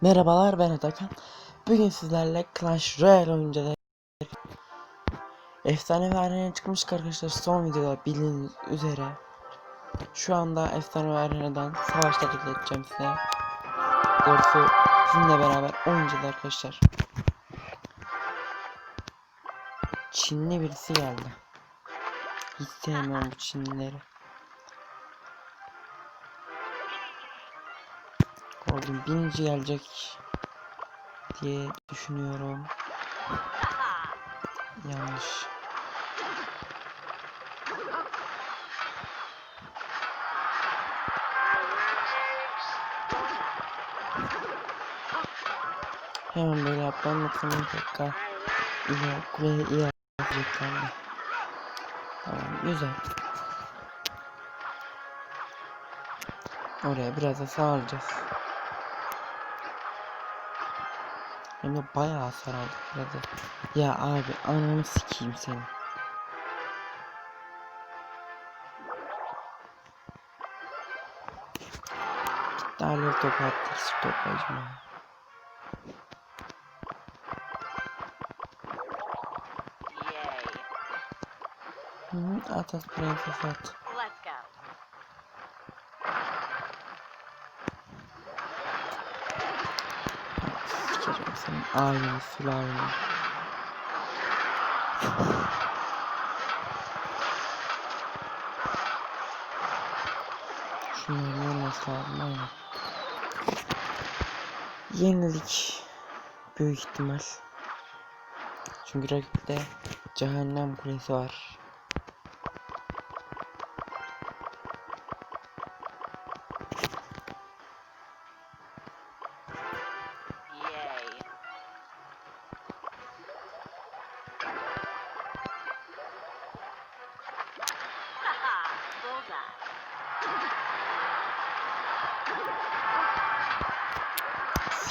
Merhabalar ben Atakan. Bugün sizlerle Clash Royale oynayacağız. Efsane ve arenaya arkadaşlar son videoda bildiğiniz üzere. Şu anda Efsane ve arenadan savaşlar izleteceğim size. Doğrusu sizinle beraber oynayacağız arkadaşlar. Çinli birisi geldi. Hiç sevmiyorum Çinlileri. Gördüm birinci gelecek diye düşünüyorum. Yanlış. Hemen böyle yoksa bir dakika ile kuleye iyi yapacaklardı. Tamam güzel. Oraya biraz da sağlayacağız. Hem de bayağı hasar aldık biraz da. Ya abi ananı sikeyim seni. Darlı topu attık toplayıcıma. Yay. Hı, at at prenses at. Senin aileni sülaleni. Şunların olması lazım aynen. Yenilik büyük ihtimal. Çünkü rakipte cehennem kulesi var.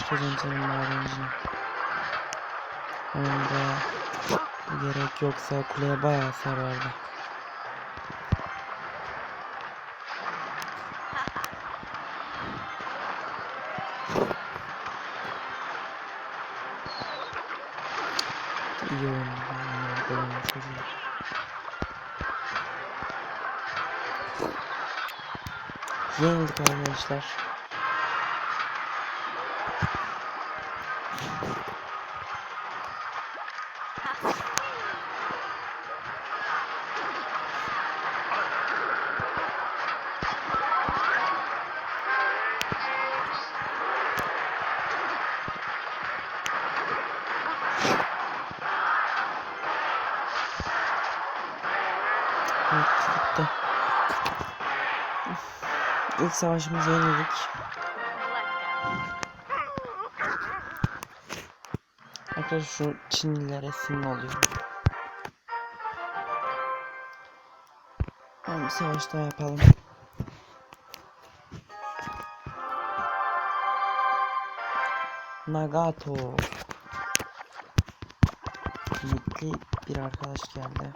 Sikerim senin madencini. Hemen buraya gerek yoksa kuleye bayağı hasar verdi. İyi çocuğu. Yenildik arkadaşlar. Evet, bitti. İlk savaşımızı yenildik. Arkadaşlar şu Çinlilere sinir oluyor. Tamam savaş daha yapalım. Nagato. Yiğitli bir arkadaş geldi.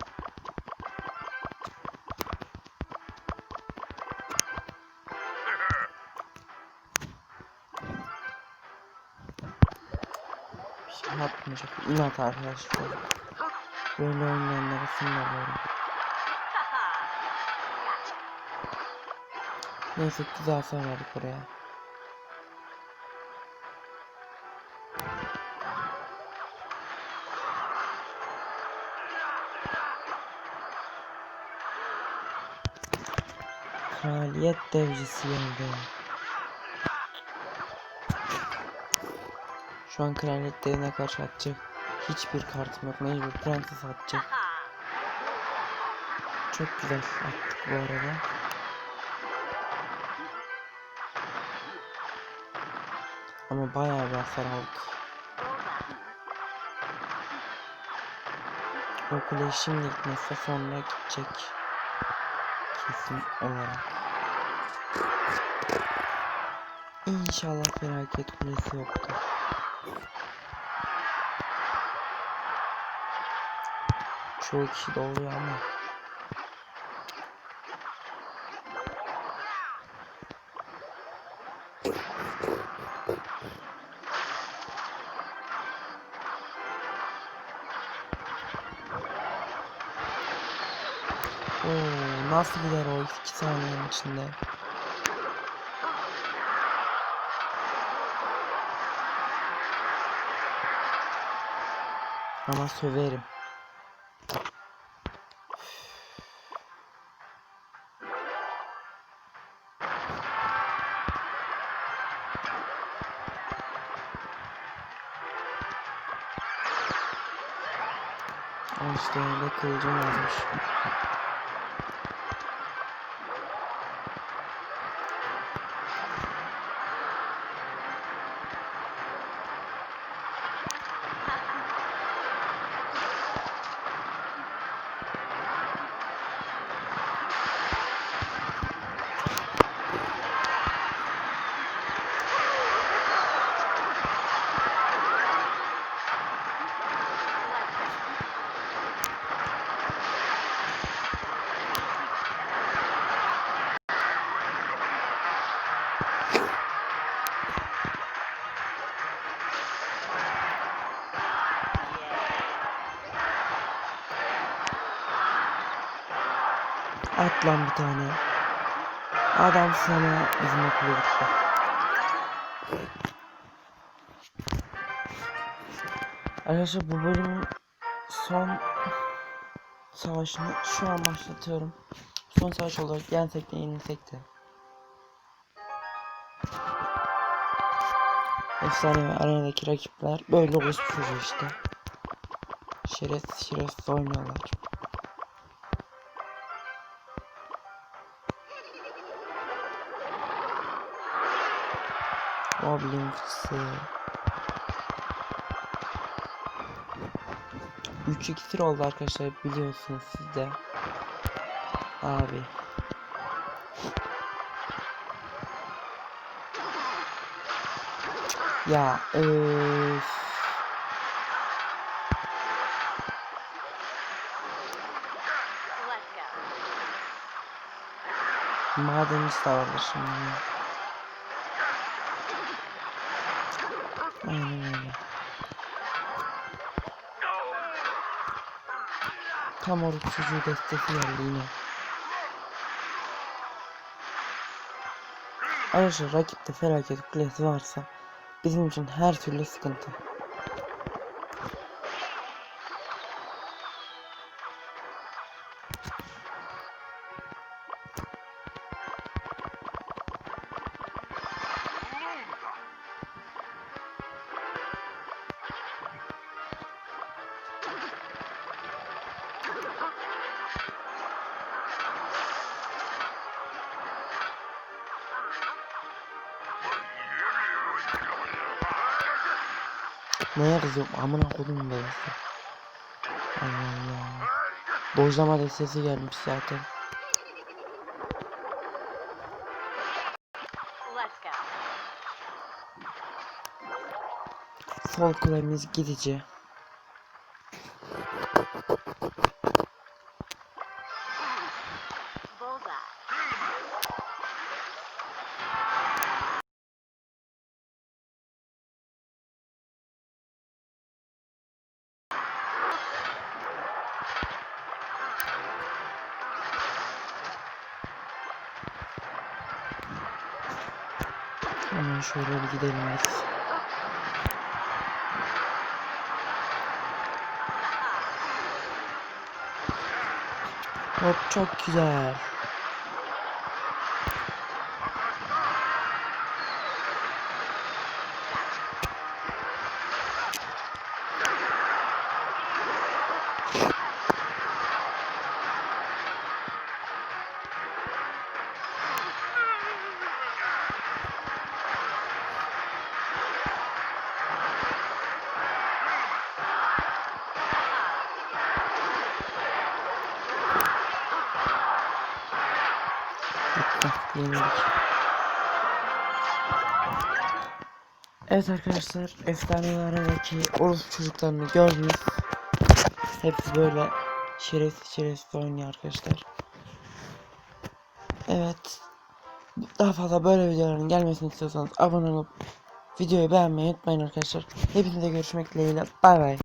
Yapmayacak. İnat arkadaşlar. Böyle oynayanlara. Haha. Neyse güzel hasar verdik oraya. Kraliyet devcisi geldi. Şu an kraliyet devine karşı atacak. Hiçbir kartım yok. Mecbur prenses atacak. Çok güzel attık bu arada. Ama bayağı bir hasar aldık. O kule şimdi gitmezse sonra gidecek. Kesin olarak. İnşallah felaket kulesi yoktur. Çoğu kişi de oluyor ama. Nasıl gider o 2 saniyenin içinde? Ama söverim. İşte öyle kılıcım varmış. At lan bir tane. Adam sana bizim okula gitti. Arkadaşlar bu bölümün son savaşını şu an başlatıyorum. Son savaş olarak yensek de yenilsek de. Efsane ve arenadaki rakipler böyle oluşmuş işte. Şerefsiz şerefsiz oynuyorlar. Goblin fıçısı. 3 iksir oldu arkadaşlar biliyorsunuz siz de. Abi. Ya öf. Madenci de vardı şimdi. Tam oruç çocuğu destesi geldi yine. Ayrıca rakipte felaket kulesi varsa bizim için her türlü sıkıntı. Neye kızıyorum amına kodum belası. Allah Allah. Dojlama destesi gelmiş zaten. Sol kulemiz gidici. Şöyle bir gidelim biz. Hop çok güzel. Yenildik. Evet arkadaşlar, efsanelerindeki Urus çocuklarını gördünüz. Hepsi böyle şerefsiz şerefsiz oynuyor arkadaşlar. Evet. Daha fazla böyle videoların gelmesini istiyorsanız abone olup videoyu beğenmeyi unutmayın arkadaşlar. Hepinize görüşmek dileğiyle. Bay bay.